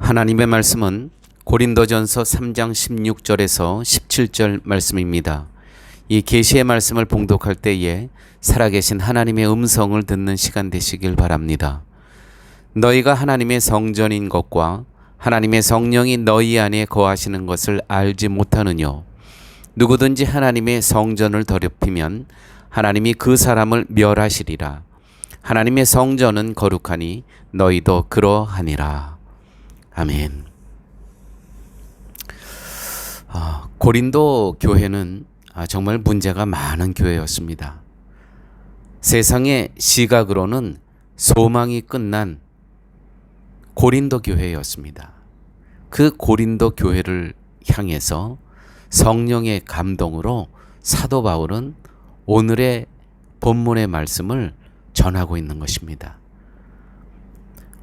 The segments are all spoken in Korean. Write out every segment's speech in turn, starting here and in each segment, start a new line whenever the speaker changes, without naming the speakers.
하나님의 말씀은 고린도전서 3장 16절에서 17절 말씀입니다. 이 계시의 말씀을 봉독할 때에 살아계신 하나님의 음성을 듣는 시간 되시길 바랍니다. 너희가 하나님의 성전인 것과 하나님의 성령이 너희 안에 거하시는 것을 알지 못하느뇨. 누구든지 하나님의 성전을 더럽히면 하나님이 그 사람을 멸하시리라. 하나님의 성전은 거룩하니 너희도 그러하니라. 아멘. 아, 고린도 교회는 아, 정말 문제가 많은 교회였습니다. 세상의 시각으로는 소망이 끝난 고린도 교회였습니다. 그 고린도 교회를 향해서 성령의 감동으로 사도 바울은 오늘의 본문의 말씀을 전하고 있는 것입니다.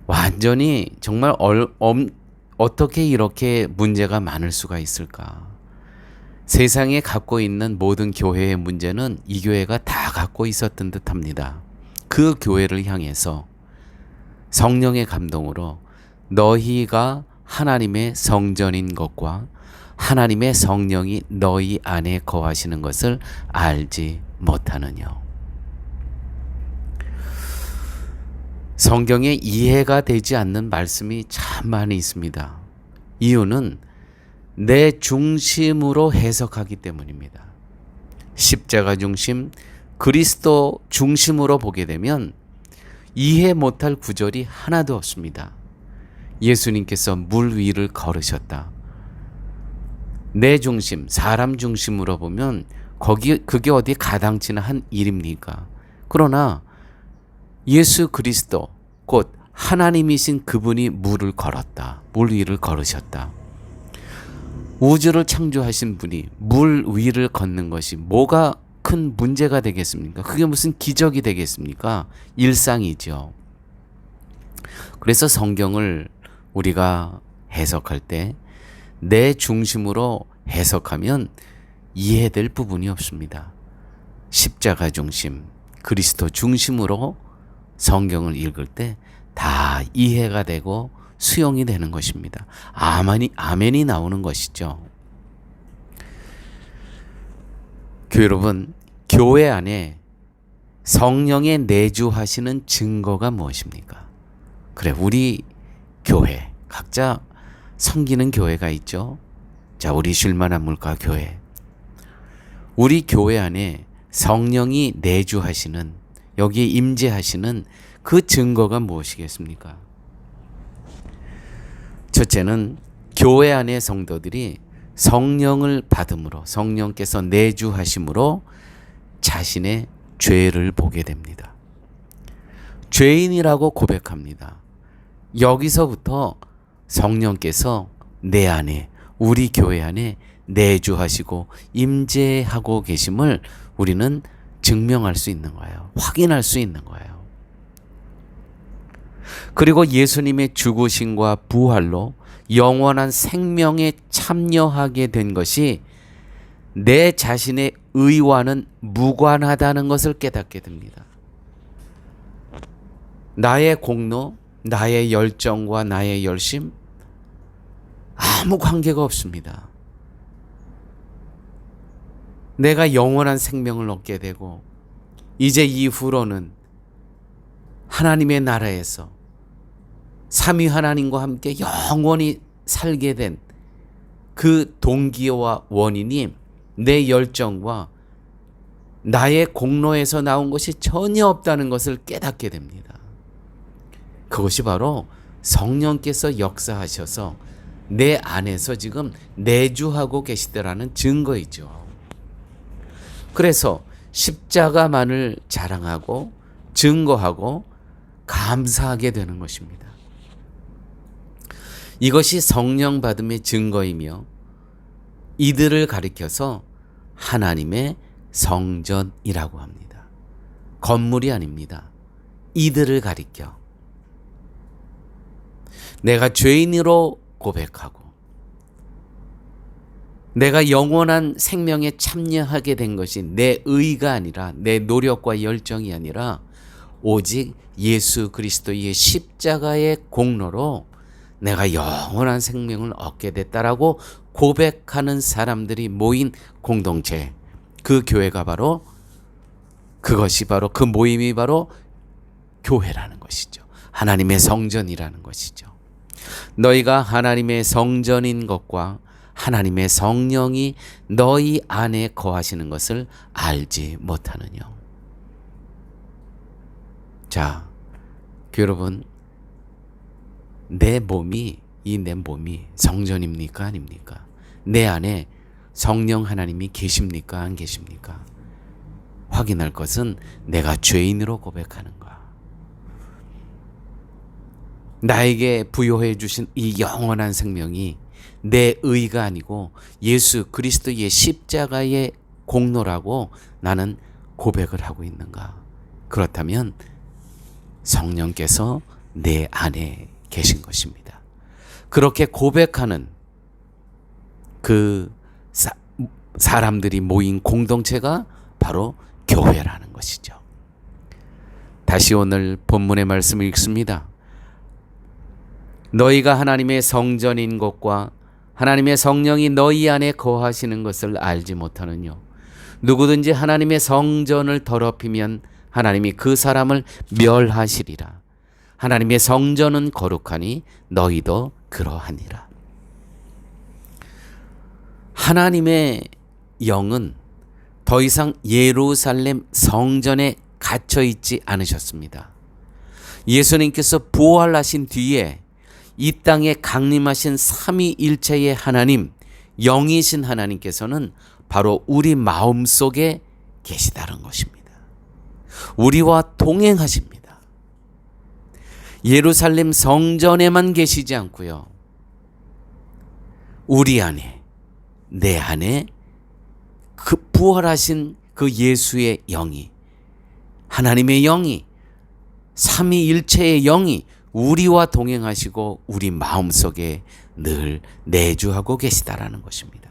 완전히 정말 얼, 엄, 어떻게 이렇게 문제가 많을 수가 있을까? 세상에 갖고 있는 모든 교회의 문제는 이 교회가 다 갖고 있었던 듯 합니다. 그 교회를 향해서 성령의 감동으로 너희가 하나님의 성전인 것과 하나님의 성령이 너희 안에 거하시는 것을 알지 못하느냐. 성경에 이해가 되지 않는 말씀이 참 많이 있습니다. 이유는 내 중심으로 해석하기 때문입니다. 십자가 중심, 그리스도 중심으로 보게 되면 이해 못할 구절이 하나도 없습니다. 예수님께서 물 위를 걸으셨다. 내 중심, 사람 중심으로 보면 거기 그게 어디 가당치는 한 일입니까? 그러나 예수 그리스도 곧 하나님이신 그분이 물을 걸었다. 물 위를 걸으셨다. 우주를 창조하신 분이 물 위를 걷는 것이 뭐가 큰 문제가 되겠습니까? 그게 무슨 기적이 되겠습니까? 일상이죠. 그래서 성경을 우리가 해석할 때 내 중심으로 해석하면 이해될 부분이 없습니다. 십자가 중심, 그리스도 중심으로 성경을 읽을 때 다 이해가 되고 수용이 되는 것입니다. 아멘이, 아멘이 나오는 것이죠. 교회 여러분, 교회 안에 성령의 내주하시는 증거가 무엇입니까? 그래, 우리 교회, 각자 섬기는 교회가 있죠. 자, 우리 쉴만한 물가 교회. 우리 교회 안에 성령이 내주하시는, 여기에 임재하시는 그 증거가 무엇이겠습니까? 첫째는 교회 안의 성도들이 성령을 받음으로 성령께서 내주하심으로 자신의 죄를 보게 됩니다. 죄인이라고 고백합니다. 여기서부터 성령께서 내 안에 우리 교회 안에 내주하시고 임재하고 계심을 우리는 증명할 수 있는 거예요. 확인할 수 있는 거예요. 그리고 예수님의 죽으심과 부활로 영원한 생명에 참여하게 된 것이 내 자신의 의와는 무관하다는 것을 깨닫게 됩니다. 나의 공로, 나의 열정과 나의 열심, 아무 관계가 없습니다. 내가 영원한 생명을 얻게 되고, 이제 이후로는 하나님의 나라에서 삼위 하나님과 함께 영원히 살게 된 그 동기와 원인이 내 열정과 나의 공로에서 나온 것이 전혀 없다는 것을 깨닫게 됩니다. 그것이 바로 성령께서 역사하셔서 내 안에서 지금 내주하고 계시더라는 증거이죠. 그래서 십자가만을 자랑하고 증거하고 감사하게 되는 것입니다. 이것이 성령 받음의 증거이며 이들을 가리켜서 하나님의 성전이라고 합니다. 건물이 아닙니다. 이들을 가리켜. 내가 죄인으로 고백하고 내가 영원한 생명에 참여하게 된 것이 내 의가 아니라 내 노력과 열정이 아니라 오직 예수 그리스도의 십자가의 공로로 내가 영원한 생명을 얻게 됐다라고 고백하는 사람들이 모인 공동체. 그 교회가 바로 그것이 바로 그 모임이 바로 교회라는 것이죠. 하나님의 성전이라는 것이죠. 너희가 하나님의 성전인 것과 하나님의 성령이 너희 안에 거하시는 것을 알지 못하느냐. 자, 여러분, 내 몸이 이 내 몸이 성전입니까 아닙니까? 내 안에 성령 하나님이 계십니까 안 계십니까? 확인할 것은 내가 죄인으로 고백하는가. 나에게 부여해 주신 이 영원한 생명이 내 의가 아니고 예수 그리스도의 십자가의 공로라고 나는 고백을 하고 있는가? 그렇다면 성령께서 내 안에 계신 것입니다. 그렇게 고백하는 그 사, 사람들이 모인 공동체가 바로 교회라는 것이죠. 다시 오늘 본문의 말씀을 읽습니다. 너희가 하나님의 성전인 것과 하나님의 성령이 너희 안에 거하시는 것을 알지 못하느뇨. 누구든지 하나님의 성전을 더럽히면 하나님이 그 사람을 멸하시리라. 하나님의 성전은 거룩하니 너희도 그러하니라. 하나님의 영은 더 이상 예루살렘 성전에 갇혀 있지 않으셨습니다. 예수님께서 부활하신 뒤에 이 땅에 강림하신 삼위일체의 하나님, 영이신 하나님께서는 바로 우리 마음 속에 계시다는 것입니다. 우리와 동행하십니다. 예루살렘 성전에만 계시지 않고요. 우리 안에, 내 안에 그 부활하신 그 예수의 영이, 하나님의 영이, 삼위일체의 영이 우리와 동행하시고 우리 마음속에 늘 내주하고 계시다라는 것입니다.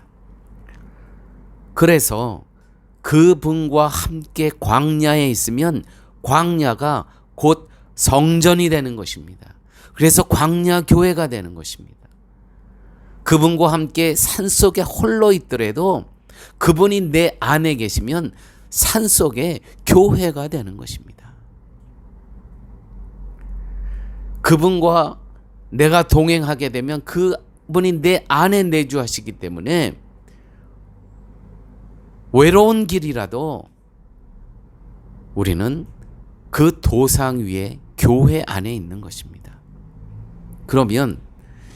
그래서 그분과 함께 광야에 있으면 광야가 곧 성전이 되는 것입니다. 그래서 광야 교회가 되는 것입니다. 그분과 함께 산 속에 홀로 있더라도 그분이 내 안에 계시면 산 속에 교회가 되는 것입니다. 그분과 내가 동행하게 되면 그분이 내 안에 내주하시기 때문에 외로운 길이라도 우리는 그 도상 위에 교회 안에 있는 것입니다. 그러면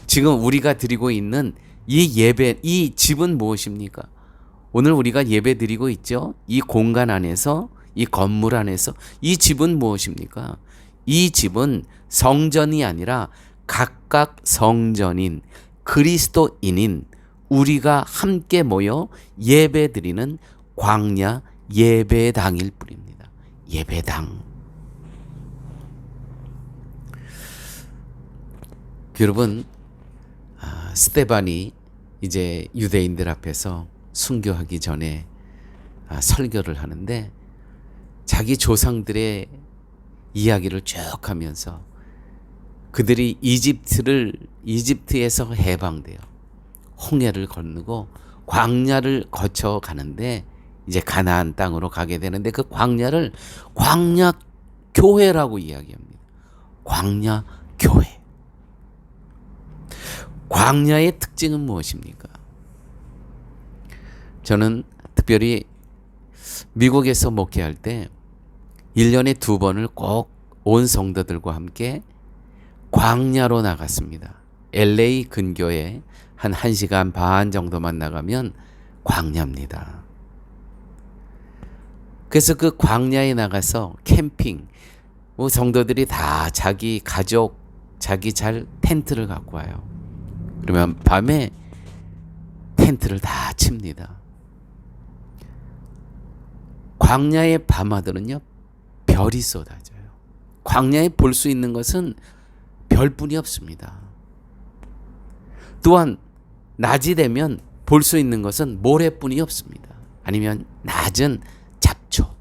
지금 우리가 드리고 있는 이 예배, 이 집은 무엇입니까? 오늘 우리가 예배 드리고 있죠? 이 공간 안에서, 이 건물 안에서, 이 집은 무엇입니까? 이 집은 성전이 아니라 각각 성전인 그리스도인인 우리가 함께 모여 예배 드리는 광야 예배당일 뿐입니다. 예배당. 여러분, 아, 스테반이 이제 유대인들 앞에서 순교하기 전에 아, 설교를 하는데 자기 조상들의 이야기를 쭉 하면서 그들이 이집트를 이집트에서 해방돼요. 홍해를 건너고 광야를 거쳐 가는데 이제 가나안 땅으로 가게 되는데 그 광야를 광야 교회라고 이야기합니다. 광야 교회. 광야의 특징은 무엇입니까? 저는 특별히 미국에서 목회할 때 1년에 두 번을 꼭 온 성도들과 함께 광야로 나갔습니다. LA 근교에 한 1시간 반 정도만 나가면 광야입니다. 그래서 그 광야에 나가서 캠핑, 뭐 성도들이 다 자기 가족, 자기 잘 텐트를 갖고 와요. 그러면 밤에 텐트를 다 칩니다. 광야의 밤하늘은요, 별이 쏟아져요. 광야에 볼 수 있는 것은 별뿐이 없습니다. 또한 낮이 되면 볼 수 있는 것은 모래뿐이 없습니다. 아니면 낮은 잡초,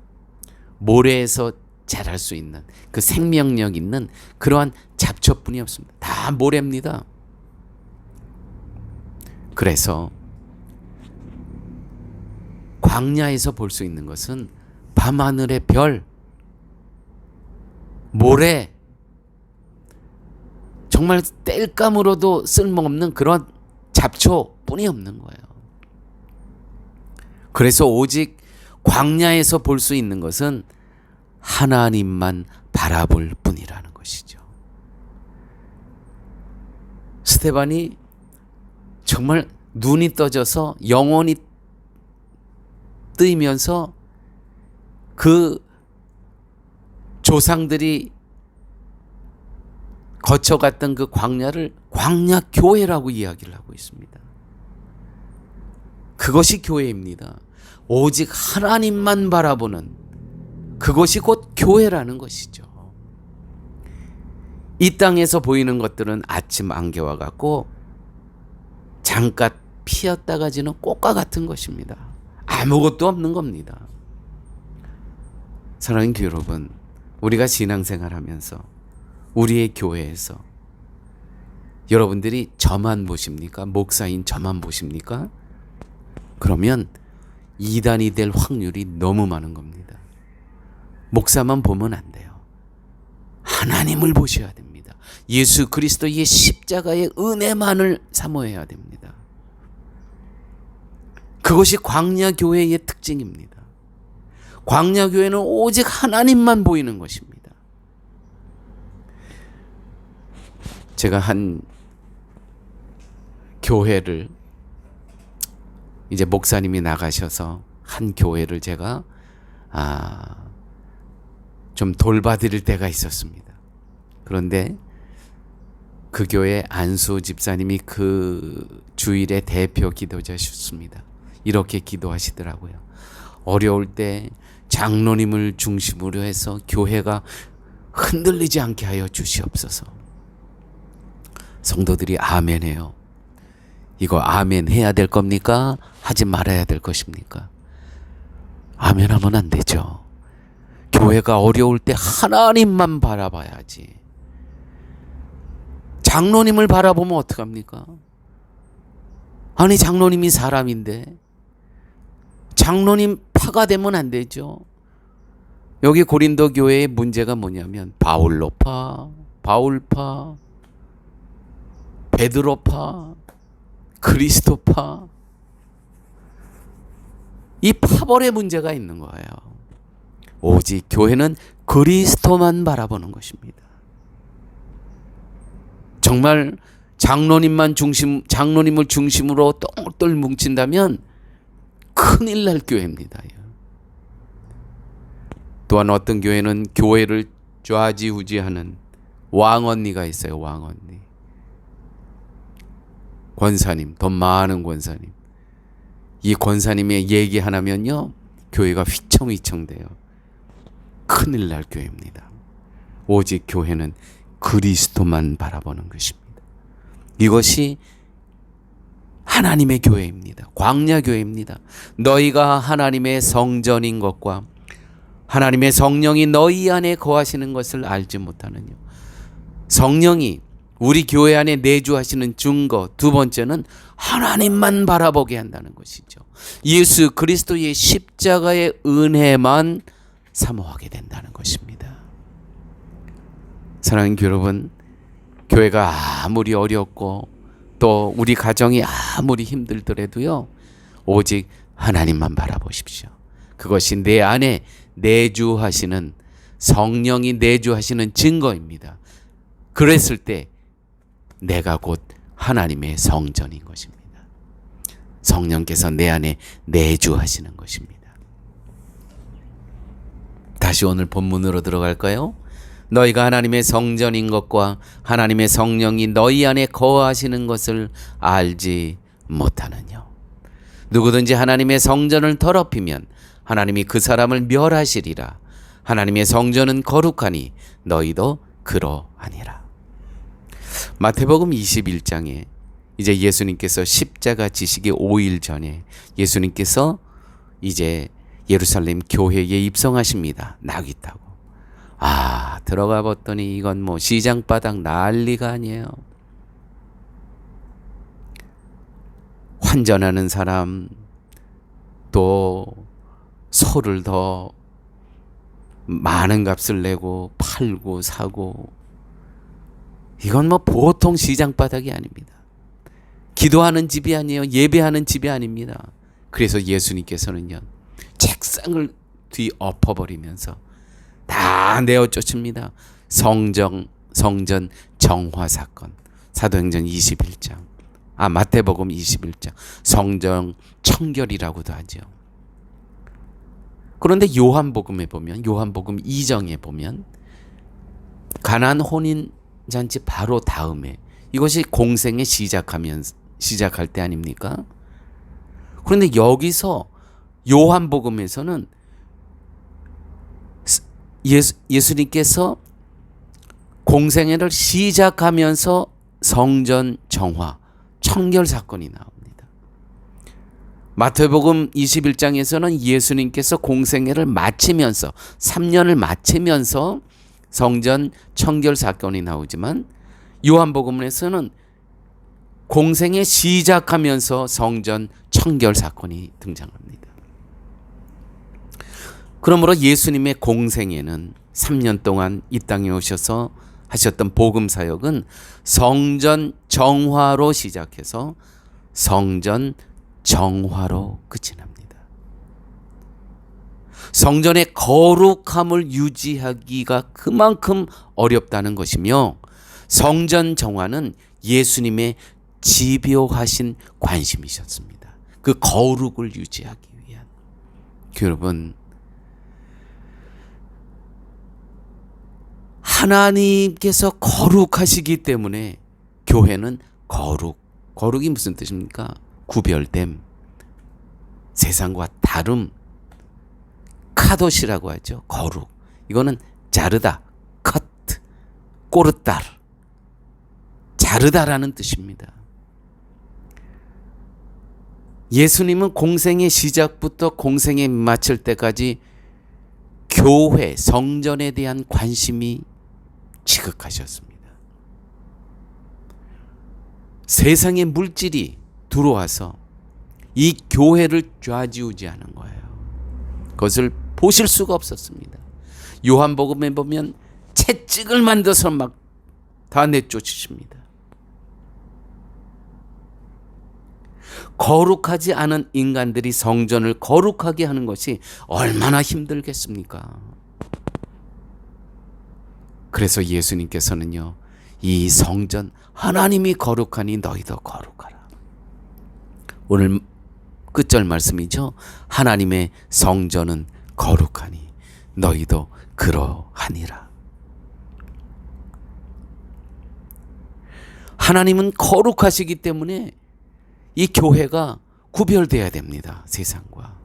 모래에서 자랄 수 있는 그 생명력 있는 그러한 잡초뿐이 없습니다. 다 모래입니다. 그래서 광야에서 볼 수 있는 것은 밤하늘의 별, 모래, 정말 땔감으로도 쓸모없는 그런 잡초뿐이 없는 거예요. 그래서 오직 광야에서 볼 수 있는 것은 하나님만 바라볼 뿐이라는 것이죠. 스테반이 정말 눈이 떠져서 영혼이 뜨이면서 그 조상들이 거쳐갔던 그 광야를 광야 교회라고 이야기를 하고 있습니다. 그것이 교회입니다. 오직 하나님만 바라보는 그것이 곧 교회라는 것이죠. 이 땅에서 보이는 것들은 아침 안개와 같고 잠깐 피었다가 지는 꽃과 같은 것입니다. 아무것도 없는 겁니다. 사랑하는 여러분, 우리가 신앙생활 하면서 우리의 교회에서 여러분들이 저만 보십니까? 목사인 저만 보십니까? 그러면 이단이 될 확률이 너무 많은 겁니다. 목사만 보면 안 돼요. 하나님을 보셔야 됩니다. 예수 그리스도의 십자가의 은혜만을 사모해야 됩니다. 그것이 광야 교회의 특징입니다. 광야 교회는 오직 하나님만 보이는 것입니다. 제가 한 교회를 이제 목사님이 나가셔서 한 교회를 제가 아, 좀 돌봐드릴 때가 있었습니다. 그런데 그 교회 안수 집사님이 그 주일의 대표 기도자셨습니다. 이렇게 기도하시더라고요. 어려울 때 장로님을 중심으로 해서 교회가 흔들리지 않게 하여 주시옵소서. 성도들이 아멘해요. 이거 아멘 해야 될 겁니까? 하지 말아야 될 것입니까? 아멘 하면 안 되죠. 교회가 어려울 때 하나님만 바라봐야지. 장로님을 바라보면 어떡합니까? 아니, 장로님이 사람인데. 장로님 파가 되면 안 되죠. 여기 고린도 교회의 문제가 뭐냐면 바울로파, 바울파, 베드로파, 그리스도파 이 파벌의 문제가 있는 거예요. 오직 교회는 그리스도만 바라보는 것입니다. 정말 장로님만 중심 장로님을 중심으로 똘똘 뭉친다면 큰일 날 교회입니다. 또한 어떤 교회는 교회를 좌지우지하는 왕언니가 있어요. 왕언니. 권사님, 돈 많은 권사님. 이 권사님의 얘기 하나면요, 교회가 휘청휘청 돼요. 큰일 날 교회입니다. 오직 교회는 그리스도만 바라보는 것입니다. 이것이 하나님의 교회입니다. 광야 교회입니다. 너희가 하나님의 성전인 것과 하나님의 성령이 너희 안에 거하시는 것을 알지 못하느냐. 성령이 우리 교회 안에 내주하시는 증거 두 번째는 하나님만 바라보게 한다는 것이죠. 예수 그리스도의 십자가의 은혜만 사모하게 된다는 것입니다. 사랑하는 여러분, 교회가 아무리 어렵고 또 우리 가정이 아무리 힘들더라도요, 오직 하나님만 바라보십시오. 그것이 내 안에 내주하시는 성령이 내주하시는 증거입니다. 그랬을 때 내가 곧 하나님의 성전인 것입니다. 성령께서 내 안에 내주하시는 것입니다. 다시 오늘 본문으로 들어갈까요? 너희가 하나님의 성전인 것과 하나님의 성령이 너희 안에 거하시는 것을 알지 못하느냐. 누구든지 하나님의 성전을 더럽히면 하나님이 그 사람을 멸하시리라. 하나님의 성전은 거룩하니 너희도 그러하니라. 마태복음 21장에 이제 예수님께서 십자가 지시기 5일 전에 예수님께서 이제 예루살렘 교회에 입성하십니다. 낙이 타고. 아, 들어가 봤더니 이건 뭐 시장바닥 난리가 아니에요. 환전하는 사람 또 소를 더 많은 값을 내고 팔고 사고 이건 뭐 보통 시장 바닥이 아닙니다. 기도하는 집이 아니에요. 예배하는 집이 아닙니다. 그래서 예수님께서는요. 책상을 뒤 엎어 버리면서 다 내어 쫓습니다. 성정 성전 정화 사건. 사도행전 21장. 아, 마태복음 21장. 성정 청결이라고도 하죠. 그런데 요한복음에 보면 요한복음 2장에 보면 가난 혼인 잔치 바로 다음에 이것이 공생에 시작하면 시작할 때 아닙니까? 그런데 여기서 요한복음에서는 예수, 예수님께서 공생애를 시작하면서 성전 정화, 청결 사건이 나옵니다. 마태복음 21장에서는 예수님께서 공생애를 마치면서 3년을 마치면서 성전 청결 사건이 나오지만 요한복음에서는 공생애 시작하면서 성전 청결 사건이 등장합니다. 그러므로 예수님의 공생애는 3년 동안 이 땅에 오셔서 하셨던 복음 사역은 성전 정화로 시작해서 성전 정화로 끝이 납니다. 성전의 거룩함을 유지하기가 그만큼 어렵다는 것이며 성전 정화는 예수님의 집요하신 관심이셨습니다. 그 거룩을 유지하기 위한. 여러분, 하나님께서 거룩하시기 때문에 교회는 거룩. 거룩이 무슨 뜻입니까? 구별됨. 세상과 다름. 카도시라고 하죠. 거룩. 이거는 자르다, 컷, 꼬르따르. 자르다라는 뜻입니다. 예수님은 공생의 시작부터 공생에 마칠 때까지 교회, 성전에 대한 관심이 지극하셨습니다. 세상의 물질이 들어와서 이 교회를 좌지우지하는 거예요. 그것을 보실 수가 없었습니다. 요한복음에 보면 채찍을 만들어서 막 다 내쫓으십니다. 거룩하지 않은 인간들이 성전을 거룩하게 하는 것이 얼마나 힘들겠습니까? 그래서 예수님께서는요, 이 성전 하나님이 거룩하니 너희도 거룩하라. 오늘 끝절 말씀이죠. 하나님의 성전은 거룩하니 너희도 그러하니라. 하나님은 거룩하시기 때문에 이 교회가 구별돼야 됩니다. 세상과.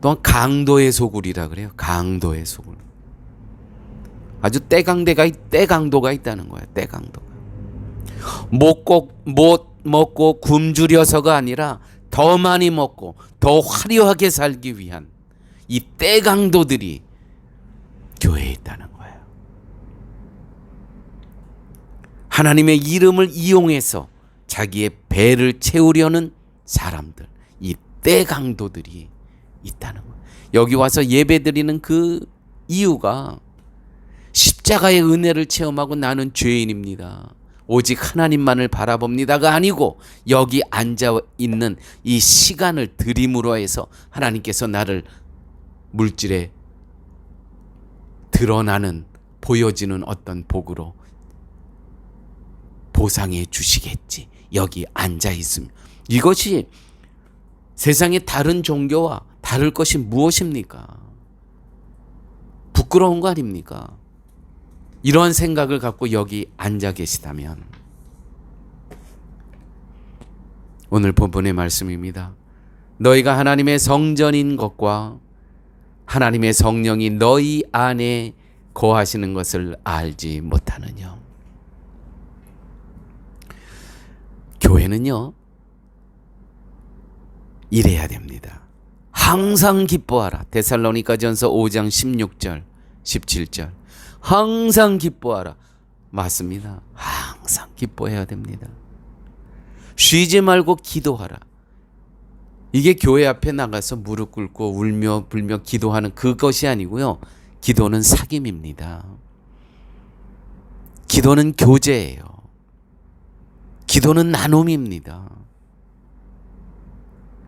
또한 강도의 소굴이라 그래요. 강도의 소굴. 아주 때강대가 때강도가 있다는 거예요. 때강도가. 먹고 못 먹고 굶주려서가 아니라 더 많이 먹고 더 화려하게 살기 위한 이 때강도들이 교회에 있다는 거예요. 하나님의 이름을 이용해서 자기의 배를 채우려는 사람들, 이 때강도들이 있다는 거예요. 여기 와서 예배 드리는 그 이유가 십자가의 은혜를 체험하고 나는 죄인입니다. 오직 하나님만을 바라봅니다가 아니고 여기 앉아 있는 이 시간을 드림으로 해서 하나님께서 나를 물질에 드러나는 보여지는 어떤 복으로 보상해 주시겠지. 여기 앉아 있으면 이것이 세상의 다른 종교와 다를 것이 무엇입니까? 부끄러운 거 아닙니까? 이런 생각을 갖고 여기 앉아 계시다면 오늘 본문의 말씀입니다. 너희가 하나님의 성전인 것과 하나님의 성령이 너희 안에 거하시는 것을 알지 못하느냐. 교회는요, 이래야 됩니다. 항상 기뻐하라. 데살로니가 전서 5장 16절, 17절. 항상 기뻐하라. 맞습니다. 항상 기뻐해야 됩니다. 쉬지 말고 기도하라. 이게 교회 앞에 나가서 무릎 꿇고 울며 불며 기도하는 그것이 아니고요. 기도는 사귐입니다. 기도는 교제예요. 기도는 나눔입니다.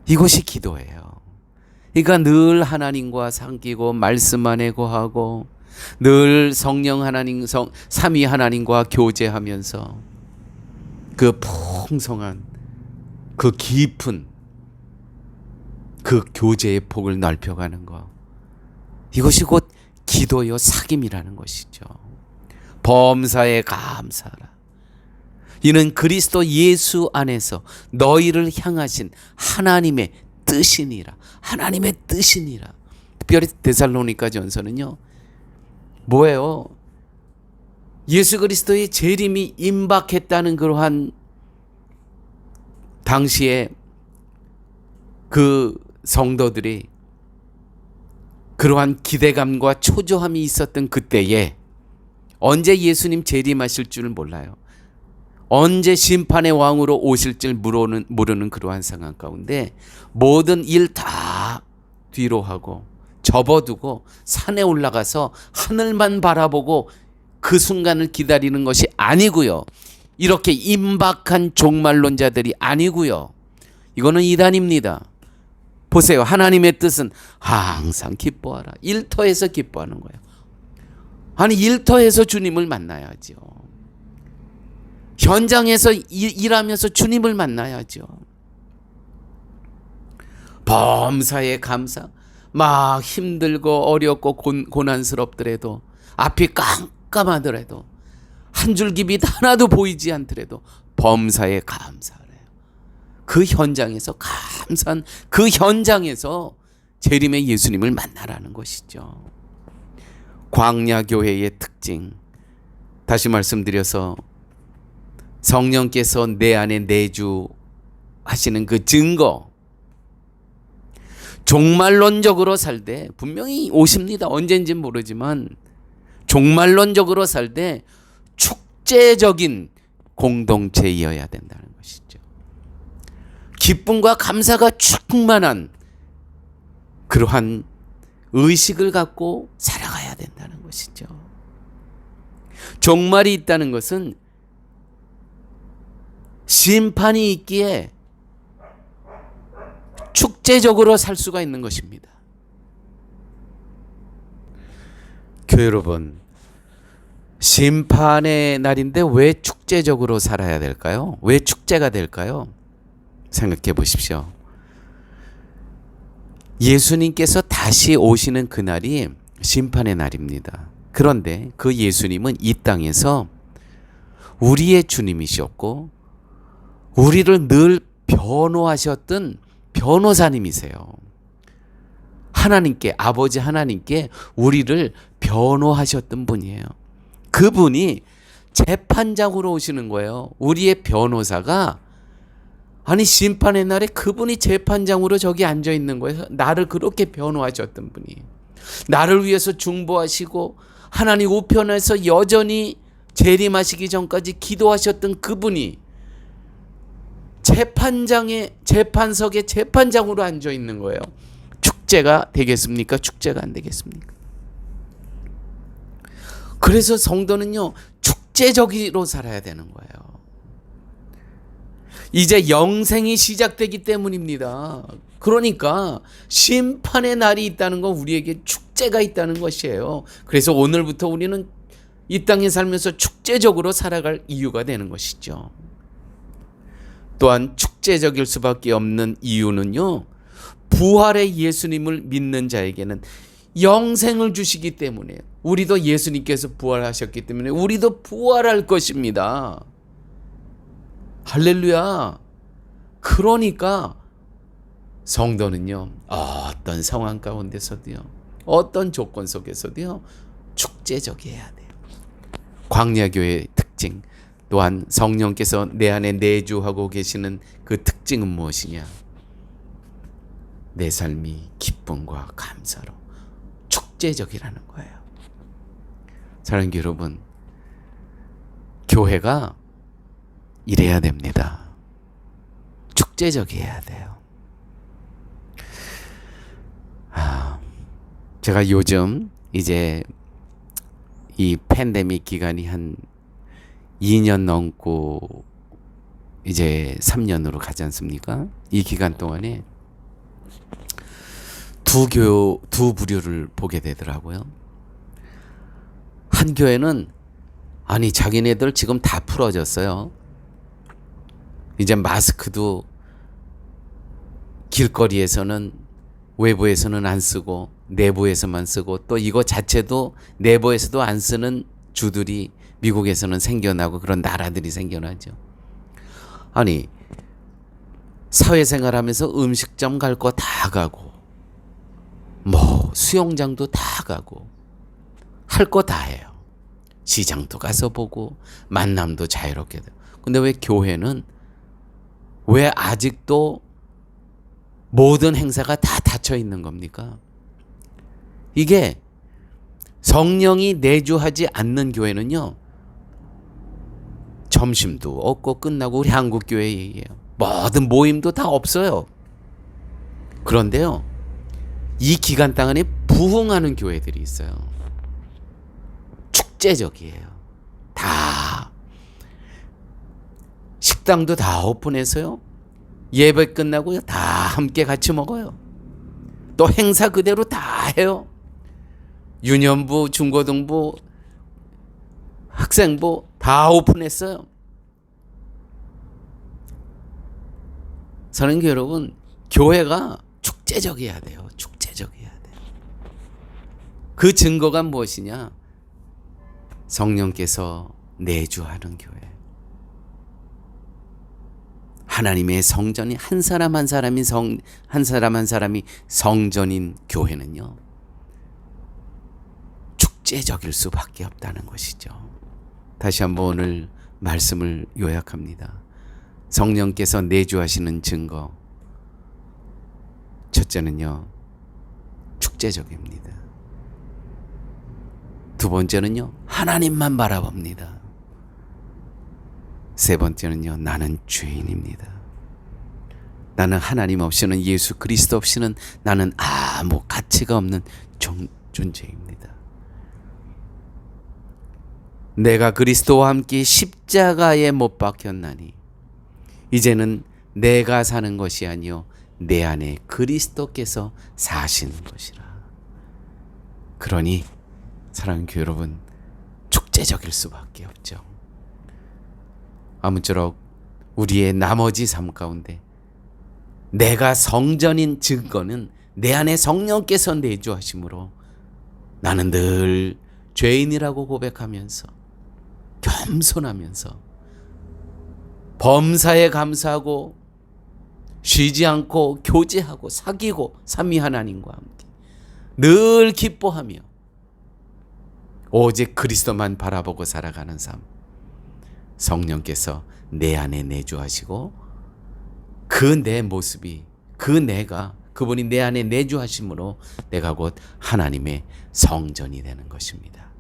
이것이 기도예요. 그러니까 늘 하나님과 상기고 말씀 안에 거하고 늘 성령 하나님 성 삼위 하나님과 교제하면서 그 풍성한 그 깊은 그 교제의 폭을 넓혀가는 것 이것이 곧 기도요 사귐이라는 것이죠. 범사에 감사하라. 이는 그리스도 예수 안에서 너희를 향하신 하나님의 뜻이니라. 하나님의 뜻이니라. 특별히 데살로니가 전서는요. 뭐예요? 예수 그리스도의 재림이 임박했다는 그러한 당시에 그 성도들이 그러한 기대감과 초조함이 있었던 그때에 언제 예수님 재림하실 줄을 몰라요. 언제 심판의 왕으로 오실 줄 모르는, 모르는 그러한 상황 가운데 모든 일 다 뒤로 하고 접어두고 산에 올라가서 하늘만 바라보고 그 순간을 기다리는 것이 아니고요. 이렇게 임박한 종말론자들이 아니고요. 이거는 이단입니다. 보세요. 하나님의 뜻은 항상 기뻐하라. 일터에서 기뻐하는 거예요. 아니 일터에서 주님을 만나야죠. 현장에서 일 하면서 주님을 만나야죠. 범사에 감사. 막 힘들고 어렵고 고, 난스럽더라도 앞이 깜깜하더라도 한 줄기 빛 하나도 보이지 않더라도 범사에 감사하래요. 그 현장에서 감사한 그 현장에서 재림의 예수님을 만나라는 것이죠. 광야 교회의 특징 다시 말씀드려서 성령께서 내 안에 내주 하시는 그 증거 종말론적으로 살 때 분명히 오십니다. 언젠진 모르지만 종말론적으로 살 때 축제적인 공동체이어야 된다는 것이죠. 기쁨과 감사가 충만한 그러한 의식을 갖고 살아가야 된다는 것이죠. 종말이 있다는 것은 심판이 있기에 축제적으로 살 수가 있는 것입니다. 교회 여러분, 심판의 날인데 왜 축제적으로 살아야 될까요? 왜 축제가 될까요? 생각해 보십시오. 예수님께서 다시 오시는 그날이 심판의 날입니다. 그런데 그 예수님은 이 땅에서 우리의 주님이셨고, 우리를 늘 변호하셨던 변호사님이세요. 하나님께, 아버지 하나님께 우리를 변호하셨던 분이에요. 그분이 재판장으로 오시는 거예요. 우리의 변호사가 아니 심판의 날에 그분이 재판장으로 저기 앉아 있는 거예요. 나를 그렇게 변호하셨던 분이. 나를 위해서 중보하시고 하나님 우편에서 여전히 재림하시기 전까지 기도하셨던 그분이 재판장의 재판석에 재판장으로 앉아 있는 거예요. 축제가 되겠습니까? 축제가 안 되겠습니까? 그래서 성도는요 축제적으로 살아야 되는 거예요. 이제 영생이 시작되기 때문입니다. 그러니까 심판의 날이 있다는 건 우리에게 축제가 있다는 것이에요. 그래서 오늘부터 우리는 이 땅에 살면서 축제적으로 살아갈 이유가 되는 것이죠. 또한 축제적일 수밖에 없는 이유는요. 부활의 예수님을 믿는 자에게는 영생을 주시기 때문에 우리도 예수님께서 부활하셨기 때문에 우리도 부활할 것입니다. 할렐루야. 그러니까 성도는요. 어떤 상황 가운데서도요. 어떤 조건 속에서도요. 축제적이어야 돼요. 광야교의 특징 또한 성령께서 내 안에 내주하고 계시는 그 특징은 무엇이냐? 내 삶이 기쁨과 감사로 축제적이라는 거예요. 사랑하는 여러분, 교회가 이래야 됩니다. 축제적이어야 돼요. 아, 제가 요즘 이제 이 팬데믹 기간이 한 2년 넘고 이제 3년으로 가지 않습니까? 이 기간 동안에 두 교, 두 부류를 보게 되더라고요. 한 교회는 아니 자기네들 지금 다 풀어졌어요. 이제 마스크도 길거리에서는 외부에서는 안 쓰고 내부에서만 쓰고 또 이거 자체도 내부에서도 안 쓰는 주들이 미국에서는 생겨나고 그런 나라들이 생겨나죠. 아니 사회생활 하면서 음식점 갈 거 다 가고 뭐 수영장도 다 가고 할 거 다 해요. 시장도 가서 보고 만남도 자유롭게 돼요. 근데 왜 교회는 왜 아직도 모든 행사가 다 닫혀 있는 겁니까? 이게 성령이 내주하지 않는 교회는요. 점심도 없고 끝나고 우리 한국 교회 얘기예요. 모든 모임도 다 없어요. 그런데요. 이 기간 동안에 부흥하는 교회들이 있어요. 축제적이에요. 다 식당도 다 오픈해서요. 예배 끝나고요. 다 함께 같이 먹어요. 또 행사 그대로 다 해요. 유년부, 중고등부, 학생부 다 오픈했어요. 사랑교 여러분, 교회가 축제적이어야 돼요. 축제적이어야 돼요. 그 증거가 무엇이냐? 성령께서 내주하는 교회. 하나님의 성전이 한 사람 한 사람이 성, 한 사람 한 사람이 성전인 교회는요. 축제적일 수밖에 없다는 것이죠. 다시 한번 오늘 말씀을 요약합니다. 성령께서 내주하시는 증거. 첫째는요, 축제적입니다. 두 번째는요, 하나님만 바라봅니다. 세 번째는요, 나는 죄인입니다. 나는 하나님 없이는 예수 그리스도 없이는 나는 아무 가치가 없는 존재입니다. 내가 그리스도와 함께 십자가에 못 박혔나니 이제는 내가 사는 것이 아니요 내 안에 그리스도께서 사시는 것이라. 그러니 사랑하는 교회 여러분 축제적일 수밖에 없죠. 아무쪼록 우리의 나머지 삶 가운데 내가 성전인 증거는 내 안에 성령께서 내주하심으로 나는 늘 죄인이라고 고백하면서 겸손하면서 범사에 감사하고 쉬지 않고 교제하고 사귀고 삼위 하나님과 함께 늘 기뻐하며 오직 그리스도만 바라보고 살아가는 삶. 성령께서 내 안에 내주하시고 그 내 모습이 그 내가 그분이 내 안에 내주하심으로 내가 곧 하나님의 성전이 되는 것입니다.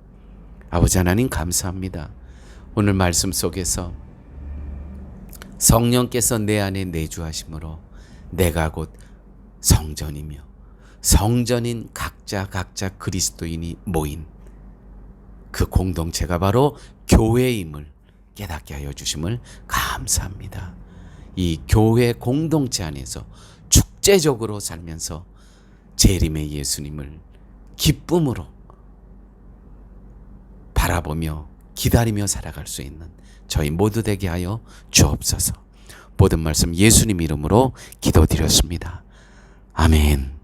아버지 하나님 감사합니다. 오늘 말씀 속에서 성령께서 내 안에 내주하심으로 내가 곧 성전이며 성전인 각자 각자 그리스도인이 모인 그 공동체가 바로 교회임을 깨닫게 하여 주심을 감사합니다. 이 교회 공동체 안에서 축제적으로 살면서 재림의 예수님을 기쁨으로 바라보며 기다리며 살아갈 수 있는 저희 모두 되게 하여 주옵소서. 모든 말씀 예수님 이름으로 기도드렸습니다. 아멘.